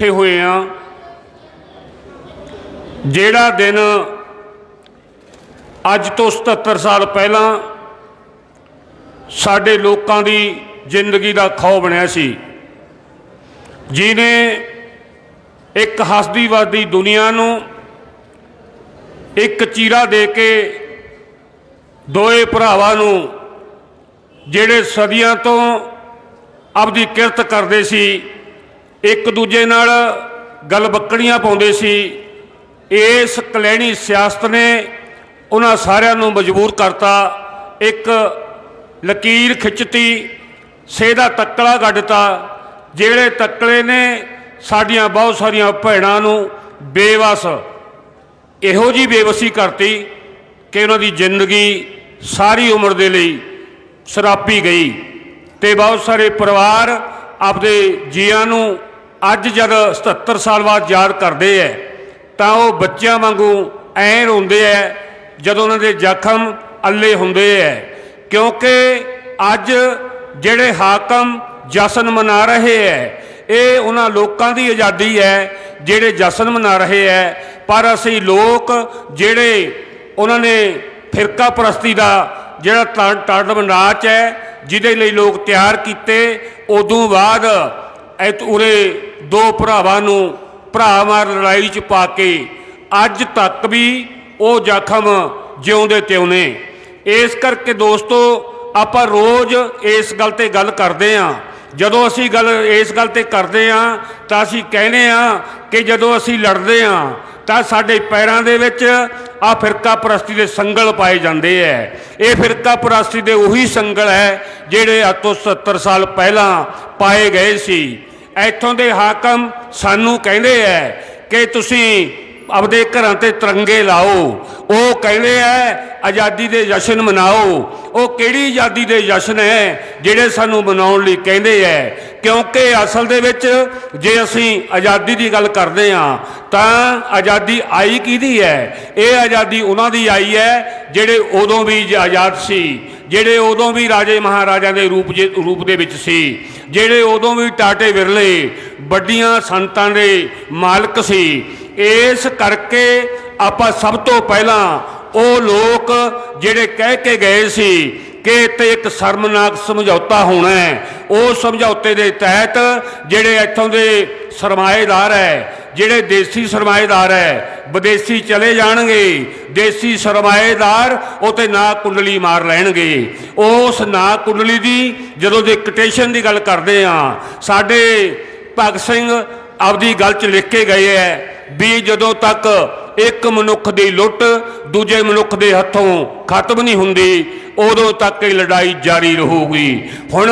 ਇਕੱਠੇ ਹੋਏ ਆ। ਜਿਹੜਾ ਦਿਨ ਅੱਜ ਤੋਂ 77 ਸਾਲ ਪਹਿਲਾਂ ਸਾਡੇ ਲੋਕਾਂ ਦੀ ਜ਼ਿੰਦਗੀ ਦਾ ਖੌ ਬਣਿਆ ਸੀ ਜਿਨੇ ਇੱਕ ਹੱਸਦੀ ਵਸਦੀ ਦੁਨੀਆ ਨੂੰ ਇੱਕ ਚੀਰਾ ਦੇ ਕੇ ਦੋਏ ਭਰਾਵਾਂ ਨੂੰ ਜਿਹੜੇ ਸਦੀਆਂ ਤੋਂ ਆਪਦੀ ਕਿਰਤ ਕਰਦੇ ਸੀ ਇੱਕ ਦੂਜੇ ਨਾਲ ਗੱਲ ਬੱਕੜੀਆਂ ਪਾਉਂਦੇ ਸੀ। ਇਸ ਕਲੈਣੀ ਸਿਆਸਤ ਨੇ ਉਹਨਾਂ ਸਾਰਿਆਂ ਨੂੰ ਮਜਬੂਰ ਕਰਤਾ। ਇੱਕ ਲਕੀਰ ਖਿੱਚਤੀ ਸੇਦਾ ਤੱਕਲਾ ਕੱਢਤਾ ਜਿਹੜੇ ਤੱਕਲੇ ਨੇ ਸਾਡੀਆਂ ਬਹੁਤ ਸਾਰੀਆਂ ਭੈਣਾਂ ਨੂੰ ਬੇਵਸ, ਇਹੋ ਜੀ ਬੇਵਸੀ ਕਰਤੀ ਕਿ ਉਹਨਾਂ ਦੀ ਜ਼ਿੰਦਗੀ ਸਾਰੀ ਉਮਰ ਦੇ ਲਈ ਸਰਾਪੀ ਗਈ ਤੇ ਬਹੁਤ ਸਾਰੇ ਪਰਿਵਾਰ ਆਪਦੇ ਜੀਆਂ ਨੂੰ ਅੱਜ ਜਦ 77 ਸਾਲ ਬਾਅਦ ਯਾਦ ਕਰਦੇ ਐ, ਤਾਂ ਉਹ ਬੱਚਿਆਂ ਵਾਂਗੂ ਐ ਰੋਂਦੇ ਐ, ਜਦੋਂ ਉਹਨਾਂ ਦੇ ਜ਼ਖਮ ਅੱਲੇ ਹੁੰਦੇ ਐ। ਕਿਉਂਕਿ ਅੱਜ ਜਿਹੜੇ ਹਾਕਮ ਜਸ਼ਨ ਮਨਾ ਰਹੇ ਐ, ਇਹ ਉਹਨਾਂ ਲੋਕਾਂ ਦੀ ਆਜ਼ਾਦੀ ਹੈ ਜਿਹੜੇ ਜਸ਼ਨ ਮਨਾ ਰਹੇ ਐ। ਪਰ ਅਸੀਂ ਲੋਕ ਜਿਹੜੇ ਉਹਨਾਂ ਨੇ ਫਿਰਕਾ ਪ੍ਰਸਤੀ ਦਾ ਜਿਹੜਾ ਤਾ- ਤਾਂਡਵ ਨਾਚ ਹੈ ਜਿਹਦੇ ਲਈ ਲੋਕ ਤਿਆਰ ਕੀਤੇ, ਉਦੋਂ ਬਾਅਦ ਐਤ ਉਰੇ ਦੋ ਭਰਾਵਾਂ ਨੂੰ ਭਰਾਵਾਂ ਲੜਾਈ ਚ ਪਾ ਕੇ ਅੱਜ ਤੱਕ ਵੀ ਉਹ ਜ਼ਖਮ ਜਿਉਂਦੇ ਤਿਉਂ ਨੇ ਇਸ ਕਰਕੇ ਦੋਸਤੋ, ਆਪਾਂ ਰੋਜ਼ ਇਸ ਗੱਲ ਤੇ ਗੱਲ ਕਰਦੇ ਆਂ। ਜਦੋਂ ਅਸੀਂ ਗੱਲ ਇਸ ਗੱਲ ਤੇ ਕਰਦੇ ਆਂ, ਤਾਂ ਅਸੀਂ ਕਹਿੰਦੇ ਆਂ ਕਿ ਜਦੋਂ ਅਸੀਂ ਲੜਦੇ ਆਂ, ਤਾਂ ਸਾਡੇ ਪੈਰਾਂ ਦੇ ਵਿੱਚ ਆ ਫਿਰਕਾ ਪ੍ਰਸਤੀ ਦੇ ਸੰਗਲ ਪਾਏ ਜਾਂਦੇ ਐ। ਇਹ ਫਿਰਕਾ ਪ੍ਰਸਤੀ ਦੇ ਉਹੀ ਸੰਗਲ ਹੈ ਜਿਹੜੇ ਅੱਜ ਤੋਂ 70 ਸਾਲ ਪਹਿਲਾਂ ਪਾਏ ਗਏ ਸੀ। ਇੱਥੋਂ ਦੇ ਹਾਕਮ ਸਾਨੂੰ ਕਹਿੰਦੇ ਐ ਕਿ ਤੁਸੀਂ ਆਪਦੇ ਘਰਾਂ ਤੇ ਤਿਰੰਗੇ ਲਾਓ। ਉਹ ਕਹਿੰਦੇ ਐ, ਆਜ਼ਾਦੀ ਦੇ ਜਸ਼ਨ ਮਨਾਓ। ਉਹ ਕਿਹੜੀ ਆਜ਼ਾਦੀ ਦੇ ਜਸ਼ਨ ਹੈ ਜਿਹੜੇ ਸਾਨੂੰ ਮਨਾਉਣ ਲਈ ਕਹਿੰਦੇ ਐ? ਕਿਉਂਕਿ ਅਸਲ ਦੇ ਵਿੱਚ ਜੇ ਅਸੀਂ ਆਜ਼ਾਦੀ ਦੀ ਗੱਲ ਕਰਦੇ ਹਾਂ, ਤਾਂ ਆਜ਼ਾਦੀ ਆਈ ਕਿਹਦੀ ਹੈ? ਇਹ ਆਜ਼ਾਦੀ ਉਹਨਾਂ ਦੀ ਆਈ ਹੈ, ਜਿਹੜੇ ਉਦੋਂ ਵੀ ਆਜ਼ਾਦ ਸੀ, ਜਿਹੜੇ ਉਦੋਂ ਵੀ ਰਾਜੇ ਮਹਾਰਾਜਾ ਦੇ ਰੂਪ ਜੇ- ਰੂਪ ਦੇ ਵਿੱਚ ਸੀ, ਜਿਹੜੇ ਉਦੋਂ ਵੀ ਟਾਟੇ ਵਿਰਲੇ, ਵੱਡੀਆਂ ਸੰਤਾਂ ਦੇ ਮਾਲਕ ਸੀ, ਇਸ ਕਰਕੇ ਆਪਾਂ ਸਭ ਤੋਂ ਪਹਿਲਾਂ ਉਹ ਲੋਕ ਜਿਹੜੇ ਕਹਿ ਕੇ ਗਏ ਸੀ ਕਿ ਇੱਥੇ ਇੱਕ ਸ਼ਰਮਨਾਕ ਸਮਝੌਤਾ ਹੋਣਾ ਹੈ। ਉਹ ਸਮਝੌਤੇ ਦੇ ਤਹਿਤ ਜਿਹੜੇ ਇੱਥੋਂ ਦੇ ਸਰਮਾਏਦਾਰ ਹੈ, ਜਿਹੜੇ ਦੇਸੀ ਸਰਮਾਏਦਾਰ ਹੈ, ਵਿਦੇਸ਼ੀ ਚਲੇ ਜਾਣਗੇ, ਦੇਸੀ ਸਰਮਾਏਦਾਰ ਉਤੇ ਨਾ ਕੁੰਡਲੀ ਮਾਰ ਲੈਣਗੇ। ਉਸ ਨਾ ਕੁੰਡਲੀ ਦੀ ਜਦੋਂ ਦੇ ਕਟੇਸ਼ਨ ਦੀ ਗੱਲ ਕਰਦੇ ਆ, ਸਾਡੇ ਭਗਤ ਸਿੰਘ ਆਪਦੀ ਗੱਲ ਚ ਲਿਖ ਕੇ ਗਏ ਹੈ ਵੀ ਜਦੋਂ ਤੱਕ ਇੱਕ ਮਨੁੱਖ ਦੀ ਲੁੱਟ, ਦੂਜੇ ਮਨੁੱਖ ਦੇ ਹੱਥੋਂ ਖਤਮ ਨਹੀਂ ਹੁੰਦੀ, ਉਦੋਂ ਤੱਕ ਇਹ ਲੜਾਈ ਜਾਰੀ ਰਹੂਗੀ। ਹੁਣ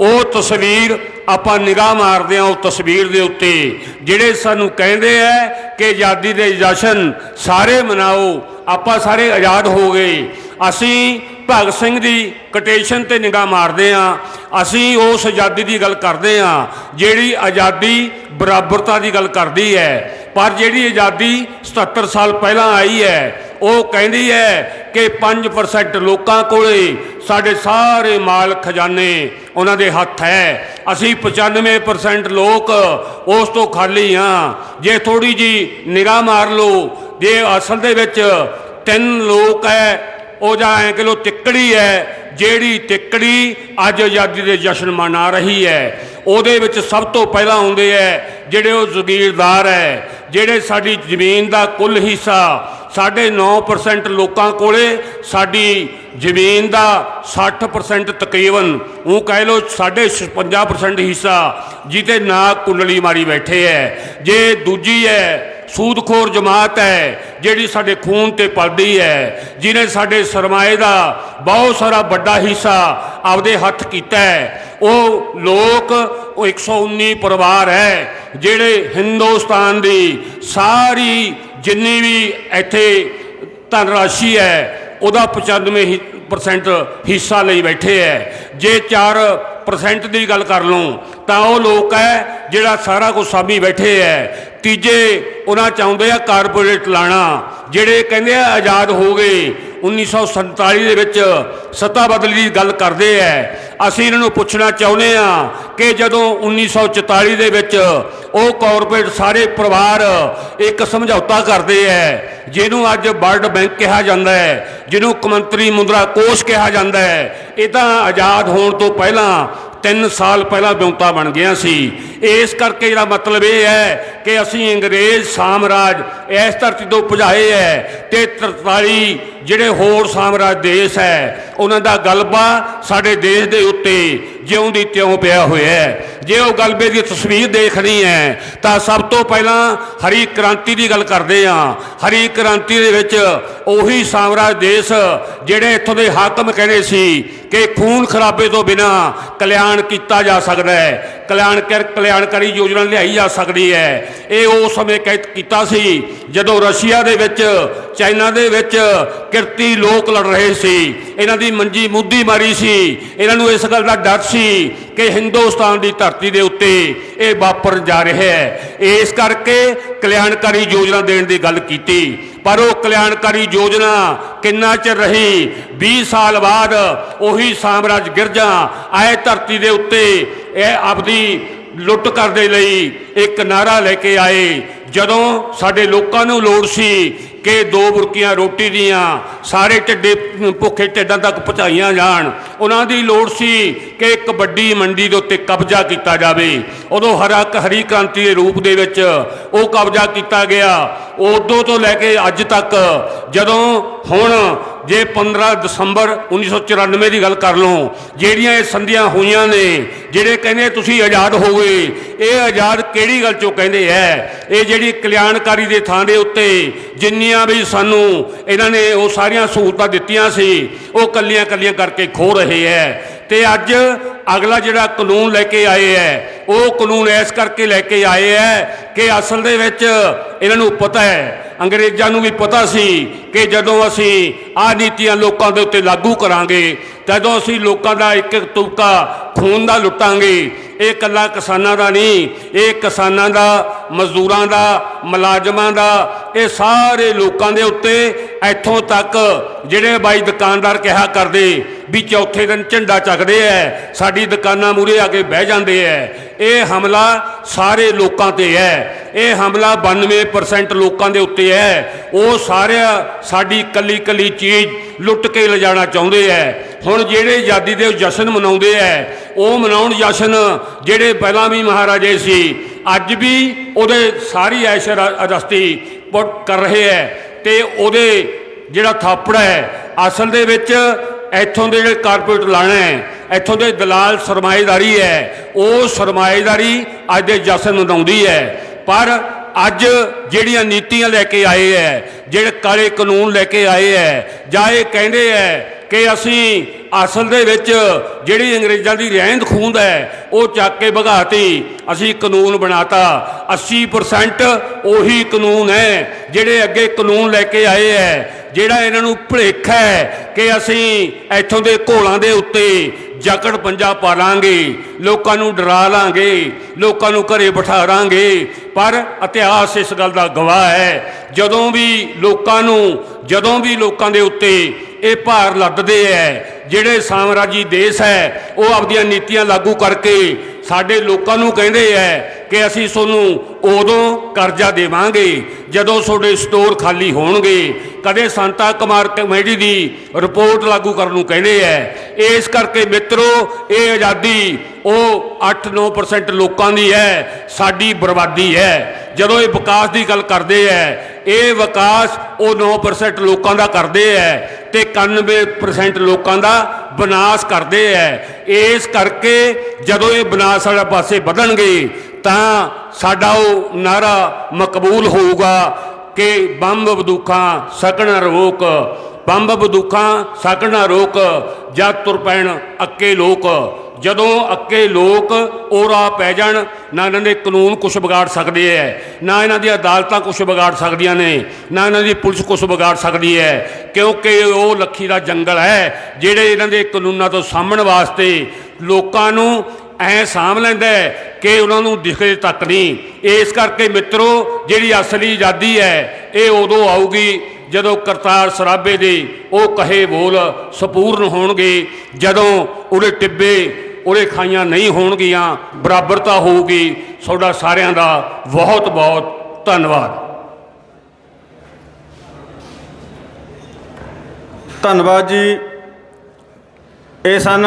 ਉਹ ਤਸਵੀਰ ਆਪਾਂ ਨਿਗਾਹ ਮਾਰਦੇ ਹਾਂ, ਉਹ ਤਸਵੀਰ ਦੇ ਉੱਤੇ, ਜਿਹੜੇ ਸਾਨੂੰ ਕਹਿੰਦੇ ਆ ਕਿ ਆਜ਼ਾਦੀ ਦੇ ਜਸ਼ਨ ਸਾਰੇ ਮਨਾਓ, ਆਪਾਂ ਸਾਰੇ ਆਜ਼ਾਦ ਹੋ ਗਏ। ਅਸੀਂ ਭਗਤ ਸਿੰਘ ਦੀ ਕਟੇਸ਼ਨ ਤੇ ਨਿਗਾਹ ਮਾਰਦੇ ਹਾਂ, ਅਸੀਂ ਉਸ ਆਜ਼ਾਦੀ ਦੀ ਗੱਲ ਕਰਦੇ ਹਾਂ, ਜਿਹੜੀ ਆਜ਼ਾਦੀ ਬਰਾਬਰਤਾ ਦੀ ਗੱਲ ਕਰਦੀ ਹੈ। ਪਰ ਜਿਹੜੀ ਆਜ਼ਾਦੀ 77 ਸਾਲ ਪਹਿਲਾਂ ਆਈ ਹੈ, ਉਹ ਕਹਿੰਦੀ ਹੈ ਕਿ 5% ਲੋਕਾਂ ਕੋਲੇ ਸਾਡੇ ਸਾਰੇ ਮਾਲ ਖਜ਼ਾਨੇ ਉਹਨਾਂ ਦੇ ਹੱਥ ਹੈ। ਅਸੀਂ 95% ਲੋਕ ਉਸ ਤੋਂ ਖਾਲੀ ਹਾਂ। ਜੇ ਥੋੜੀ ਜੀ ਨਿਗਾਹ ਮਾਰ ਲਓ, ਜੇ ਅਸਲ ਦੇ ਵਿੱਚ ਤਿੰਨ ਲੋਕ ਹੈ, ਉਹ ਜਾਂ ਐ ਕਿ ਲੋ ਤਿੱਕੜੀ ਹੈ, ਜਿਹੜੀ ਤਿੱਕੜੀ ਅੱਜ ਆਜ਼ਾਦੀ ਦੇ ਜਸ਼ਨ ਮਨਾ ਰਹੀ ਹੈ। ਉਹਦੇ ਵਿੱਚ ਸਭ ਤੋਂ ਪਹਿਲਾਂ ਆਉਂਦੇ ਹੈ ਜਿਹੜੇ ਉਹ ਜ਼ਗੀਰਦਾਰ ਹੈ ਜਿਹੜੇ ਸਾਡੀ ਜ਼ਮੀਨ ਦਾ ਕੁੱਲ ਹਿੱਸਾ ਸਾਢੇ 9% ਲੋਕਾਂ ਕੋਲੇ, ਸਾਡੀ ਜ਼ਮੀਨ ਦਾ 60% ਤਕਰੀਬਨ ਉਹ ਕਹਿ ਲੋ ਸਾਢੇ 56% ਹਿੱਸਾ, ਜਿਹਦੇ ਨਾਂ ਕੁੰਡਲੀ ਮਾਰੀ ਬੈਠੇ ਹੈ ਜੇ ਦੂਜੀ ਹੈ ਸੂਦਖੋਰ ਜਮਾਤ ਹੈ, ਜਿਹੜੀ ਸਾਡੇ ਖੂਨ ਤੇ ਪਲਦੀ ਹੈ ਜਿਨੇ ਸਾਡੇ ਸਰਮਾਏ ਦਾ ਬਹੁਤ ਸਾਰਾ ਵੱਡਾ ਹਿੱਸਾ ਆਪਦੇ ਹੱਥ ਕੀਤਾ ਹੈ। ਉਹ ਲੋਕ, ਉਹ 119 ਪਰਿਵਾਰ ਹੈ, ਜਿਹੜੇ ਹਿੰਦੁਸਤਾਨ ਦੀ ਸਾਰੀ ਜਿੰਨੀ ਵੀ ਇੱਥੇ ਧਨ ਰਾਸ਼ੀ ਹੈ, ਉਹਦਾ 95% ਹਿੱਸਾ ਲਈ ਬੈਠੇ ਹੈ। ਜੇ ਚਾਰ ਪਰਸੈਂਟ ਦੀ ਗੱਲ ਕਰ ਲਵਾਂ ਤਾਂ ਉਹ ਲੋਕ ਹੈ ਜਿਹੜਾ ਸਾਰਾ ਕੁਝ ਸਾਂਭੀ ਬੈਠੇ ਹੈ। ਤੀਜੇ, ਉਹਨਾਂ ਚਾਹੁੰਦੇ ਆ ਕਾਰਪੋਰੇਟ ਲਾਣਾ, ਜਿਹੜੇ ਕਹਿੰਦੇ ਆ ਆਜ਼ਾਦ ਹੋ ਗਏ 1947 ਦੇ ਵਿੱਚ ਸੱਤਾ ਬਦਲੀ ਦੀ ਗੱਲ ਕਰਦੇ ਐ ਅਸੀਂ ਇਹਨਾਂ ਨੂੰ ਪੁੱਛਣਾ ਚਾਹੁੰਦੇ ਆ ਕਿ ਜਦੋਂ 1944 ਦੇ ਵਿੱਚ ਉਹ ਕਾਰਪੋਰੇਟ ਸਾਰੇ ਪਰਿਵਾਰ ਇੱਕ ਸਮਝੌਤਾ ਕਰਦੇ ਐ ਜਿਹਨੂੰ ਅੱਜ ਵਰਲਡ ਬੈਂਕ ਕਿਹਾ ਜਾਂਦਾ ਹੈ, ਜਿਹਨੂੰ ਕਮੰਤਰੀ ਮੁੰਦਰਾ ਕੋਸ਼ ਕਿਹਾ ਜਾਂਦਾ ਹੈ, ਇਹ ਤਾਂ ਆਜ਼ਾਦ ਹੋਣ ਤੋਂ ਪਹਿਲਾਂ 3 ਸਾਲ ਪਹਿਲਾਂ ਵਿਉਂਤਾ ਬਣ ਗਿਆ ਸੀ। ਇਸ ਕਰਕੇ ਜਿਹੜਾ ਮਤਲਬ ਇਹ ਹੈ ਕਿ ਅਸੀਂ ਅੰਗਰੇਜ਼ ਸਾਮਰਾਜ ਇਸ ਧਰਤੀ ਤੋਂ ਭਜਾਏ ਹੈ ਤੇ 43 ਜਿਹੜੇ ਹੋਰ ਸਾਮਰਾਜ ਦੇਸ਼ ਹੈ, ਉਹਨਾਂ ਦਾ ਗਲਬਾ ਸਾਡੇ ਦੇਸ਼ ਦੇ ਉੱਤੇ ਜਿਉਂ ਦੀ ਤਿਉਂ ਪਿਆ ਹੋਇਆ ਹੈ। ਜੇ ਉਹ ਗਲਬੇ ਦੀ ਤਸਵੀਰ ਦੇਖਣੀ ਹੈ, ਤਾਂ ਸਭ ਤੋਂ ਪਹਿਲਾਂ ਹਰੀ ਕ੍ਰਾਂਤੀ ਦੀ ਗੱਲ ਕਰਦੇ ਹਾਂ। ਹਰੀ ਕ੍ਰਾਂਤੀ ਦੇ ਵਿੱਚ ਉਹੀ ਸਾਮਰਾਜ ਦੇਸ਼ ਜਿਹੜੇ ਇੱਥੋਂ ਦੇ ਹਾਕਮ ਕਹਿੰਦੇ ਸੀ ਕਿ ਖੂਨ ਖਰਾਬੇ ਤੋਂ ਬਿਨਾ ਕਲਿਆਣ ਕੀਤਾ ਜਾ ਸਕਦਾ ਹੈ। ਕਲਿਆਣ ਕਰ ਕਲਿਆਣਕਾਰੀ ਯੋਜਨਾ ਲਿਆਈ ਜਾ ਸਕਦੀ ਹੈ। ਇਹ ਉਹ ਸਮੇਂ ਕਹਿ ਕੀਤਾ ਸੀ ਜਦੋਂ ਰਸ਼ੀਆ ਦੇ ਵਿੱਚ, ਚਾਈਨਾ ਦੇ ਵਿੱਚ ਕਿਰਤੀ ਲੋਕ ਲੜ ਰਹੇ ਸੀ। ਇਹਨਾਂ ਦੀ ਮੰਜੀ ਮੁੱਦੀ ਮਾਰੀ ਸੀ। ਇਹਨਾਂ ਨੂੰ ਇਸ ਗੱਲ ਦਾ ਡਰ ਸੀ ਕਿ ਹਿੰਦੁਸਤਾਨ ਦੀ ਧਰਤੀ ਦੇ ਉੱਤੇ ਇਹ ਵਾਪਰ ਜਾ ਰਿਹਾ ਹੈ। ਇਸ ਕਰਕੇ ਕਲਿਆਣਕਾਰੀ ਯੋਜਨਾ ਦੇਣ ਦੀ ਗੱਲ ਕੀਤੀ। ਪਰ ਉਹ ਕਲਿਆਣਕਾਰੀ ਯੋਜਨਾ ਕਿੰਨਾ ਚਿਰ ਰਹੀ? 20 ਸਾਲ ਬਾਅਦ ਉਹੀ ਸਾਮਰਾਜ ਗਿਰਜਾ ਆਏ ਧਰਤੀ ਦੇ ਉੱਤੇ ਇਹ ਆਪਦੀ ਲੁੱਟ ਕਰਨ ਦੇ ਲਈ ਇੱਕ ਨਾਰਾ ਲੈ ਕੇ ਆਏ। ਜਦੋਂ ਸਾਡੇ ਲੋਕਾਂ ਨੂੰ ਲੋੜ ਸੀ ਕਿ ਦੋ ਬੁਰਕੀਆਂ ਰੋਟੀ ਦੀਆਂ, ਸਾਰੇ ਢਿੱਡੇ ਭੁੱਖੇ ਢਿੱਡਾਂ ਤੱਕ ਪਹੁੰਚਾਈਆਂ ਜਾਣ, ਉਹਨਾਂ ਦੀ ਲੋੜ ਸੀ ਕਿ ਇੱਕ ਵੱਡੀ ਮੰਡੀ ਦੇ ਉੱਤੇ ਕਬਜ਼ਾ ਕੀਤਾ ਜਾਵੇ। ਉਦੋਂ ਹਰਾ ਹਰੀ ਕ੍ਰਾਂਤੀ ਦੇ ਰੂਪ ਦੇ ਵਿੱਚ ਉਹ ਕਬਜ਼ਾ ਕੀਤਾ ਗਿਆ। ਉਦੋਂ ਤੋਂ ਲੈ ਕੇ ਅੱਜ ਤੱਕ ਜਦੋਂ ਹੁਣ ਜੇ 15 ਦਸੰਬਰ 1994 ਦੀ ਗੱਲ ਕਰ ਲਓ, ਜਿਹੜੀਆਂ ਇਹ ਸੰਧੀਆਂ ਹੋਈਆਂ ਨੇ, ਜਿਹੜੇ ਕਹਿੰਦੇ ਤੁਸੀਂ ਆਜ਼ਾਦ ਹੋ ਗਏ ਇਹ ਆਜ਼ਾਦ ਕਿਹੜੀ ਗੱਲ ਚੋਂ ਕਹਿੰਦੇ ਐ ਇਹ ਜਿਹੜੀ ਕਲਿਆਣਕਾਰੀ ਦੇ ਥਾਂ ਦੇ ਉੱਤੇ ਜਿੰਨੀਆਂ ਵੀ ਸਾਨੂੰ ਇਹਨਾਂ ਨੇ ਉਹ ਸਾਰੀਆਂ ਸਹੂਲਤਾਂ ਦਿੱਤੀਆਂ ਸੀ, ਉਹ ਕੱਲੀਆਂ ਕੱਲੀਆਂ ਕਰਕੇ ਖੋ ਰਹੇ ਐ ਤੇ ਅੱਜ ਅਗਲਾ ਜਿਹੜਾ ਕਾਨੂੰਨ ਲੈ ਕੇ ਆਏ ਹੈ ਉਹ ਕਾਨੂੰਨ ਇਸ ਕਰਕੇ ਲੈ ਕੇ ਆਏ ਹੈ ਕਿ ਅਸਲ ਦੇ ਵਿੱਚ ਇਹਨਾਂ ਨੂੰ ਪਤਾ ਹੈ, ਅੰਗਰੇਜ਼ਾਂ ਨੂੰ ਵੀ ਪਤਾ ਸੀ ਕਿ ਜਦੋਂ ਅਸੀਂ ਆਹ ਨੀਤੀਆਂ ਲੋਕਾਂ ਦੇ ਉੱਤੇ ਲਾਗੂ ਕਰਾਂਗੇ, ਤਦੋਂ ਅਸੀਂ ਲੋਕਾਂ ਦਾ ਇੱਕ ਇੱਕ ਤੁਪਕਾ ਖੂਨ ਦਾ ਲੁੱਟਾਂਗੇ। ਇਹ ਇਕੱਲਾ ਕਿਸਾਨਾਂ ਦਾ ਨਹੀਂ, ਇਹ ਕਿਸਾਨਾਂ ਦਾ, ਮਜ਼ਦੂਰਾਂ ਦਾ, ਮੁਲਾਜ਼ਮਾਂ ਦਾ, ਇਹ ਸਾਰੇ ਲੋਕਾਂ ਦੇ ਉੱਤੇ ਇੱਥੋਂ ਤੱਕ ਜਿਹੜੇ ਬਾਈ ਦੁਕਾਨਦਾਰ ਕਿਹਾ ਕਰਦੇ ਵੀ ਚੌਥੇ ਦਿਨ ਝੰਡਾ ਚੱਕਦੇ ਐ, ਸਾਡੀ ਦੁਕਾਨਾਂ ਮੂਰੇ ਆ ਕੇ ਬਹਿ ਜਾਂਦੇ ਐ। ਇਹ ਹਮਲਾ ਸਾਰੇ ਲੋਕਾਂ ਤੇ ਹੈ ਇਹ ਹਮਲਾ 92% ਲੋਕਾਂ ਦੇ ਉੱਤੇ ਹੈ ਉਹ ਸਾਰੇ ਸਾਡੀ ਕੱਲੀ ਕੱਲੀ ਚੀਜ਼ ਲੁੱਟ ਕੇ ਲਿਜਾਣਾ ਚਾਹੁੰਦੇ ਐ। ਹੁਣ ਜਿਹੜੇ ਆਜ਼ਾਦੀ ਦੇ ਜਸ਼ਨ ਮਨਾਉਂਦੇ ਐ, ਉਹ ਮਨਾਉਣ ਜਸ਼ਨ ਜਿਹੜੇ ਪਹਿਲਾਂ ਵੀ ਮਹਾਰਾਜੇ ਸੀ, ਅੱਜ ਵੀ ਉਹਦੇ ਸਾਰੀ ਐਸ਼ ਅਦਸਤੀ ਪੁੱਟ ਕਰ ਰਹੇ ਐ। ਤੇ ਉਹਦੇ ਜਿਹੜਾ ਥਾਪੜਾ ਹੈ ਅਸਲ ਦੇ ਵਿੱਚ ਇੱਥੋਂ ਦੇ ਜਿਹੜੇ ਕਾਰਪੋਰੇਟ ਲਾਣਾ ਹੈ, ਇੱਥੋਂ ਦੇ ਦਲਾਲ ਸਰਮਾਏਦਾਰੀ ਹੈ, ਉਹ ਸਰਮਾਏਦਾਰੀ ਅੱਜ ਦੇ ਜਸ਼ਨ ਮਨਾਉਂਦੀ ਹੈ। ਪਰ ਅੱਜ ਜਿਹੜੀਆਂ ਨੀਤੀਆਂ ਲੈ ਕੇ ਆਏ ਹੈ, ਜਿਹੜੇ ਕਾਲੇ ਕਾਨੂੰਨ ਲੈ ਕੇ ਆਏ ਹੈ, ਜਾਂ ਇਹ ਕਹਿੰਦੇ ਹੈ ਕਿ ਅਸੀਂ ਅਸਲ ਦੇ ਵਿੱਚ ਜਿਹੜੀ ਅੰਗਰੇਜ਼ਾਂ ਦੀ ਰਹਿੰਦ ਖੂੰਦ ਹੈ, ਉਹ ਚੱਕ ਕੇ ਭਗਾਤੀ, ਅਸੀਂ ਕਾਨੂੰਨ ਬਣਾਤਾ। 80% ਉਹੀ ਕਾਨੂੰਨ ਹੈ ਜਿਹੜੇ ਅੱਗੇ ਕਾਨੂੰਨ ਲੈ ਕੇ ਆਏ ਹੈ ਜਿਹੜਾ ਇਹਨਾਂ ਨੂੰ ਭੁਲੇਖਾ ਹੈ ਕਿ ਅਸੀਂ ਇੱਥੋਂ ਦੇ ਘੋਲਾਂ ਦੇ ਉੱਤੇ ਜਕੜ ਪੰਜਾ ਪਾ ਲਾਂਗੇ, ਲੋਕਾਂ ਨੂੰ ਡਰਾ ਲਾਂਗੇ, ਲੋਕਾਂ ਨੂੰ ਘਰੇ ਬਿਠਾ ਲਾਂਗੇ। ਪਰ ਇਤਿਹਾਸ ਇਸ ਗੱਲ ਦਾ ਗਵਾਹ ਹੈ ਜਦੋਂ ਵੀ ਲੋਕਾਂ ਨੂੰ, ਜਦੋਂ ਵੀ ਲੋਕਾਂ ਦੇ ਉੱਤੇ ਇਹ ਭਾਰ ਲੱਦਦੇ ਹੈ ਜਿਹੜੇ ਸਾਮਰਾਜੀ ਦੇਸ਼ ਹੈ ਉਹ ਆਪਦੀਆਂ ਨੀਤੀਆਂ ਲਾਗੂ ਕਰਕੇ ਸਾਡੇ ਲੋਕਾਂ ਨੂੰ ਕਹਿੰਦੇ ਹੈ ਕਿ ਅਸੀਂ ਤੁਹਾਨੂੰ ਉਦੋਂ ਕਰਜ਼ਾ ਦੇਵਾਂਗੇ ਜਦੋਂ ਤੁਹਾਡੇ ਸਟੋਰ ਖਾਲੀ ਹੋਣਗੇ। ਕਦੇ ਸੰਤਾ ਕੁਮਾਰ ਕਮੇਟੀ ਦੀ ਰਿਪੋਰਟ ਲਾਗੂ ਕਰਨ ਨੂੰ ਕਹਿੰਦੇ ਹੈ ਇਸ ਕਰਕੇ ਮਿੱਤਰੋ, ਇਹ ਆਜ਼ਾਦੀ ਉਹ 8-9% ਲੋਕਾਂ ਦੀ ਹੈ, ਸਾਡੀ ਬਰਬਾਦੀ ਹੈ। ਜਦੋਂ ਇਹ ਵਿਕਾਸ ਦੀ ਗੱਲ ਕਰਦੇ ਹੈ ਇਹ ਵਿਕਾਸ ਉਹ 9% ਲੋਕਾਂ ਦਾ ਕਰਦੇ ਹੈ ਤੇ 91% ਲੋਕਾਂ ਦਾ ਵਿਨਾਸ਼ ਕਰਦੇ ਹੈ ਇਸ ਕਰਕੇ ਜਦੋਂ ਇਹ ਵਿਨਾਸ਼ ਵਾਲੇ ਪਾਸੇ ਵਧਣਗੇ ਤਾਂ ਸਾਡਾ ਉਹ ਨਾਰਾ ਮਕਬੂਲ ਹੋਊਗਾ ਕਿ ਬੰਬ ਬੰਦੂਕਾਂ ਸਕਣ ਰੋਕ, ਬੰਬ ਬੰਦੂਕਾਂ ਸਕਣ ਰੋਕ, ਜਦ ਤੁਰ ਪੈਣ ਅੱਕੇ ਲੋਕ। ਜਦੋਂ ਅੱਕੇ ਲੋਕ ਔਰਾ ਪੈ ਜਾਣ, ਨਾ ਇਹਨਾਂ ਦੇ ਕਾਨੂੰਨ ਕੁਛ ਵਿਗਾੜ ਸਕਦੇ ਐ, ਨਾ ਇਹਨਾਂ ਦੀਆਂ ਅਦਾਲਤਾਂ ਕੁਛ ਵਿਗਾੜ ਸਕਦੀਆਂ ਨੇ, ਨਾ ਇਹਨਾਂ ਦੀ ਪੁਲਿਸ ਕੁਛ ਵਿਗਾੜ ਸਕਦੀ ਹੈ ਕਿਉਂਕਿ ਉਹ ਲੱਖੀ ਦਾ ਜੰਗਲ ਹੈ ਜਿਹੜੇ ਇਹਨਾਂ ਦੇ ਕਾਨੂੰਨਾਂ ਤੋਂ ਸਾਹਮਣ ਵਾਸਤੇ ਲੋਕਾਂ ਨੂੰ ਐ ਸਾਂਭ ਲੈਂਦਾ ਕਿ ਉਹਨਾਂ ਨੂੰ ਦਿਖੇ ਤੱਕ ਨਹੀਂ। ਇਸ ਕਰਕੇ ਮਿੱਤਰੋ, ਜਿਹੜੀ ਅਸਲੀ ਆਜ਼ਾਦੀ ਹੈ, ਇਹ ਉਦੋਂ ਆਊਗੀ ਜਦੋਂ ਕਰਤਾਰ ਸਰਾਬੇ ਦੇ ਉਹ ਕਹੇ ਬੋਲ ਸਪੂਰਨ ਹੋਣਗੇ। ਜਦੋਂ ਉਹਦੇ ਟਿੱਬੇ ਉਹਦੇ ਖਾਈਆਂ ਨਹੀਂ ਹੋਣਗੀਆਂ ਬਰਾਬਰਤਾ ਹੋਊਗੀ। ਤੁਹਾਡਾ ਸਾਰਿਆਂ ਦਾ ਬਹੁਤ ਬਹੁਤ ਧੰਨਵਾਦ। ਧੰਨਵਾਦ ਜੀ। ਇਹ ਸਨ